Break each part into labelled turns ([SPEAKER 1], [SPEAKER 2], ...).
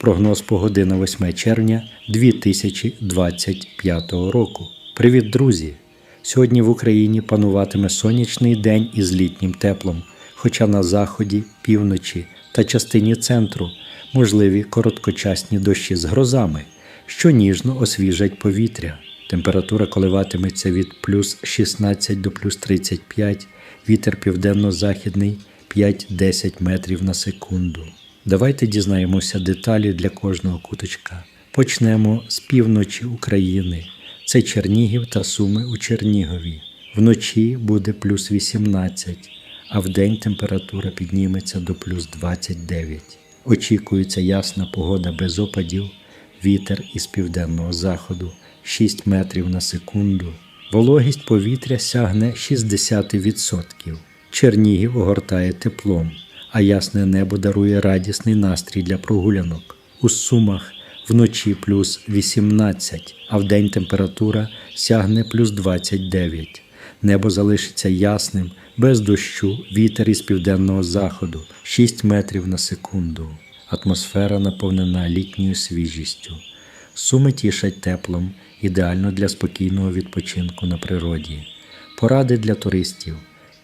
[SPEAKER 1] Прогноз погоди на 8 червня 2025 року. Привіт, друзі! Сьогодні в Україні пануватиме сонячний день із літнім теплом, хоча на заході, півночі та частині центру можливі короткочасні дощі з грозами, що ніжно освіжать повітря. Температура коливатиметься від плюс 16 до плюс 35, вітер південно-західний 5-10 метрів на секунду. Давайте дізнаємося деталі для кожного куточка. Почнемо з півночі України. Це Чернігів та Суми у Чернігові. Вночі буде плюс 18, а вдень температура підніметься до плюс 29. Очікується ясна погода без опадів, вітер із південного заходу 6 метрів на секунду. Вологість повітря сягне 60%. Чернігів огортає теплом, а ясне небо дарує радісний настрій для прогулянок. У Сумах вночі плюс 18, а вдень температура сягне плюс 29. Небо залишиться ясним, без дощу, вітер із південного заходу 6 метрів на секунду. Атмосфера наповнена літньою свіжістю. Суми тішать теплом, ідеально для спокійного відпочинку на природі. Поради для туристів.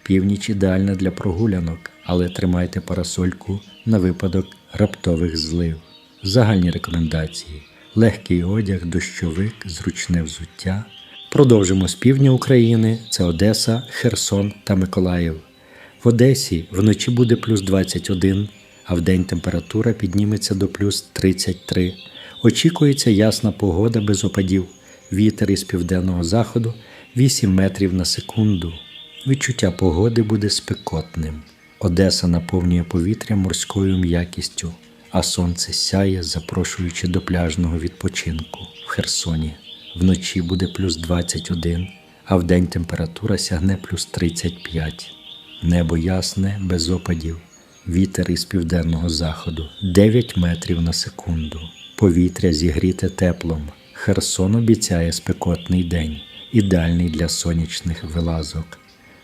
[SPEAKER 1] Північ ідеальна для прогулянок, але тримайте парасольку на випадок раптових злив. Загальні рекомендації: легкий одяг, дощовик, зручне взуття. Продовжимо з півдня України: це Одеса, Херсон та Миколаїв. В Одесі вночі буде плюс 21, а вдень температура підніметься до плюс 33. Очікується ясна погода без опадів. Вітер із південного заходу 8 метрів на секунду. Відчуття погоди буде спекотним. Одеса наповнює повітря морською м'якістю, а сонце сяє, запрошуючи до пляжного відпочинку в Херсоні. Вночі буде плюс 21, а вдень температура сягне плюс 35. Небо ясне, без опадів. Вітер із південного заходу 9 метрів на секунду. Повітря зігріте теплом. Херсон обіцяє спекотний день, ідеальний для сонячних вилазок.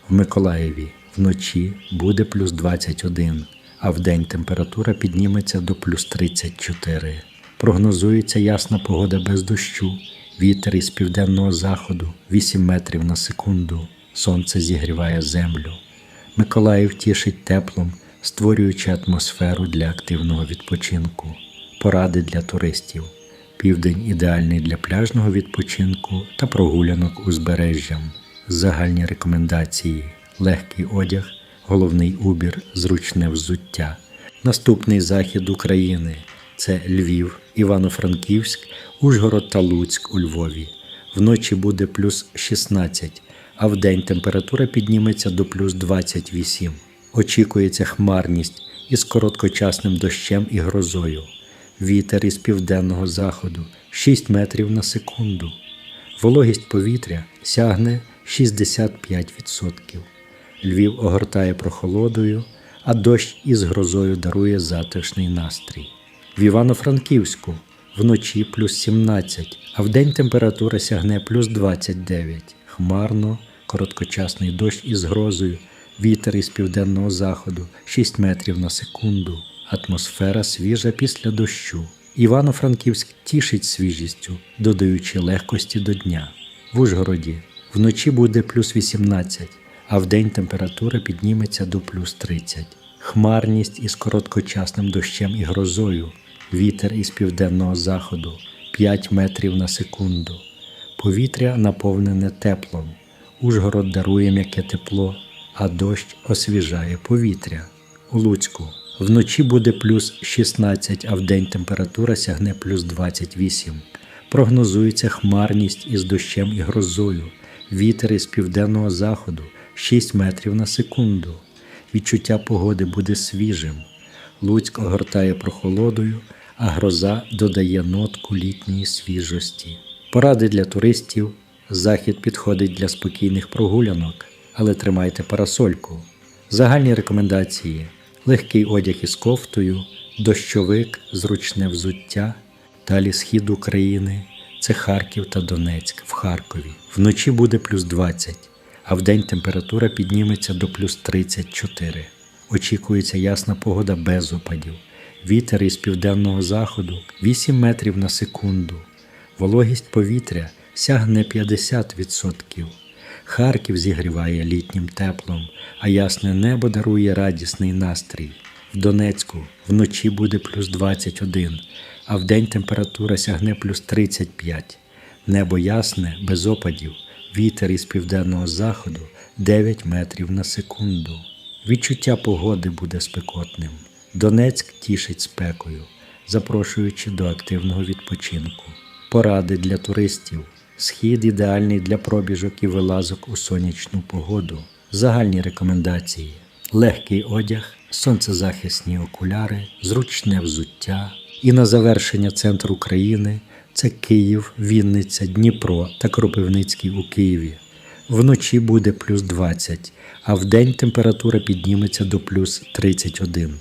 [SPEAKER 1] В Миколаєві вночі буде плюс 21, а вдень температура підніметься до плюс 34. Прогнозується ясна погода без дощу, вітер із південного заходу 8 метрів на секунду. Сонце зігріває землю. Миколаїв тішить теплом, створюючи атмосферу для активного відпочинку. Поради для туристів. Південь ідеальний для пляжного відпочинку та прогулянок узбережжям. Загальні рекомендації: легкий одяг, головний убір, зручне взуття. Наступний захід України це Львів, Івано-Франківськ, Ужгород та Луцьк у Львові. Вночі буде плюс 16, а вдень температура підніметься до плюс 28. Очікується хмарність із короткочасним дощем і грозою. Вітер із південного заходу 6 метрів на секунду. Вологість повітря сягне 65%. Львів огортає прохолодою, а дощ із грозою дарує затишний настрій. В Івано-Франківську вночі плюс 17, а вдень температура сягне плюс 29. Хмарно, короткочасний дощ із грозою, вітер із південного заходу 6 метрів на секунду. Атмосфера свіжа після дощу. Івано-Франківськ тішить свіжістю, додаючи легкості до дня. В Ужгороді вночі буде плюс 18, а вдень температура підніметься до плюс 30. Хмарність із короткочасним дощем і грозою, вітер із південного заходу 5 метрів на секунду. Повітря наповнене теплом. Ужгород дарує м'яке тепло, а дощ освіжає повітря. У Луцьку вночі буде плюс 16, а вдень температура сягне плюс 28. Прогнозується хмарність із дощем і грозою, вітер із південного заходу 6 метрів на секунду. Відчуття погоди буде свіжим. Луцьк огортає прохолодою, а гроза додає нотку літньої свіжості. Поради для туристів. Захід підходить для спокійних прогулянок, але тримайте парасольку. Загальні рекомендації: легкий одяг із кофтою, дощовик, зручне взуття, далі схід України, це Харків та Донецьк в Харкові. Вночі буде плюс 20, а вдень температура підніметься до плюс 34. Очікується ясна погода без опадів. Вітер із південного заходу 8 метрів на секунду. Вологість повітря сягне 50%. Харків зігріває літнім теплом, а ясне небо дарує радісний настрій. В Донецьку вночі буде плюс 21, а вдень температура сягне плюс 35. Небо ясне, без опадів, вітер із південного заходу 9 метрів на секунду. Відчуття погоди буде спекотним. Донецьк тішить спекою, запрошуючи до активного відпочинку. Поради для туристів. Схід ідеальний для пробіжок і вилазок у сонячну погоду. Загальні рекомендації: легкий одяг, сонцезахисні окуляри, зручне взуття. І на завершення центр України це Київ, Вінниця, Дніпро та Кропивницький у Києві. Вночі буде плюс 20, а вдень температура підніметься до плюс 31.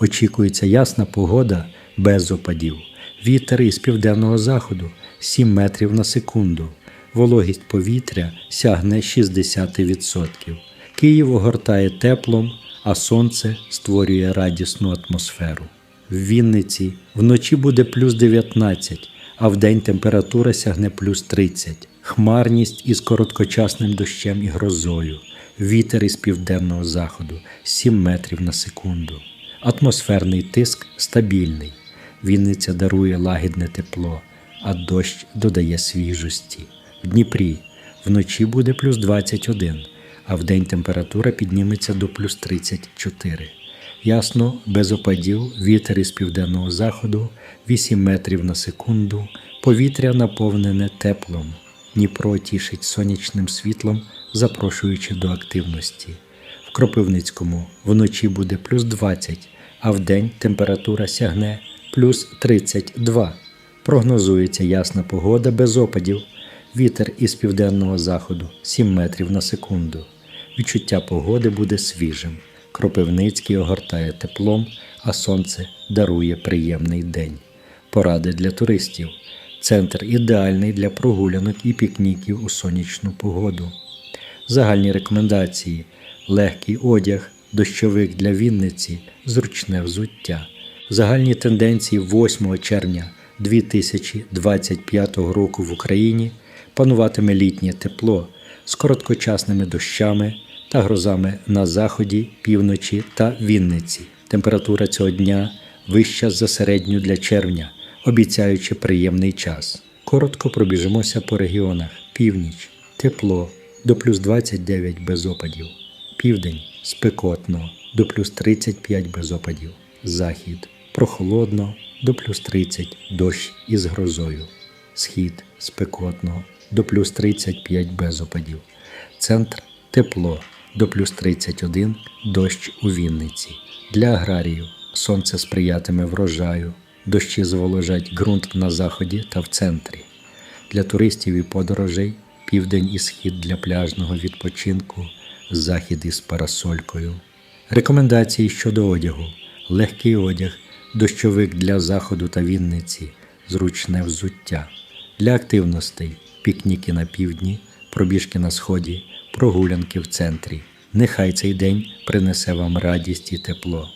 [SPEAKER 1] Очікується ясна погода без опадів. Вітер із південного заходу 7 метрів на секунду. Вологість повітря сягне 60%. Київ огортає теплом, а сонце створює радісну атмосферу. В Вінниці вночі буде плюс 19, а вдень температура сягне плюс 30. Хмарність із короткочасним дощем і грозою. Вітер із південного заходу 7 метрів на секунду. Атмосферний тиск стабільний. Вінниця дарує лагідне тепло, а дощ додає свіжості. В Дніпрі вночі буде плюс 21, а вдень температура підніметься до плюс 34. Ясно, без опадів, вітер із південного заходу 8 метрів на секунду, повітря наповнене теплом. Дніпро тішить сонячним світлом, запрошуючи до активності. В Кропивницькому вночі буде плюс 20, а вдень температура сягне плюс 32. Прогнозується ясна погода без опадів. Вітер із південного заходу 7 метрів на секунду. Відчуття погоди буде свіжим. Кропивницький огортає теплом, а сонце дарує приємний день. Поради для туристів. Центр ідеальний для прогулянок і пікніків у сонячну погоду. Загальні рекомендації: легкий одяг, дощовик для Вінниці, зручне взуття. Загальні тенденції 8 червня 2025 року в Україні пануватиме літнє тепло з короткочасними дощами та грозами на заході, півночі та Вінниці. Температура цього дня вища за середню для червня, обіцяючи приємний час. Коротко пробіжимося по регіонах: північ, тепло до плюс 29 без опадів, південь спекотно до плюс 35 без опадів, захід прохолодно до плюс 30 дощ із грозою, схід спекотно до плюс 35 без опадів, центр тепло до плюс 31 дощ у Вінниці. Для аграріїв сонце сприятиме врожаю, дощі зволожать ґрунт на заході та в центрі. Для туристів і подорожей південь і схід для пляжного відпочинку, захід із парасолькою. Рекомендації щодо одягу: легкий одяг, дощовик для заходу та Вінниці, зручне взуття. Для активностей пікніки на півдні, пробіжки на сході, прогулянки в центрі. Нехай цей день принесе вам радість і тепло.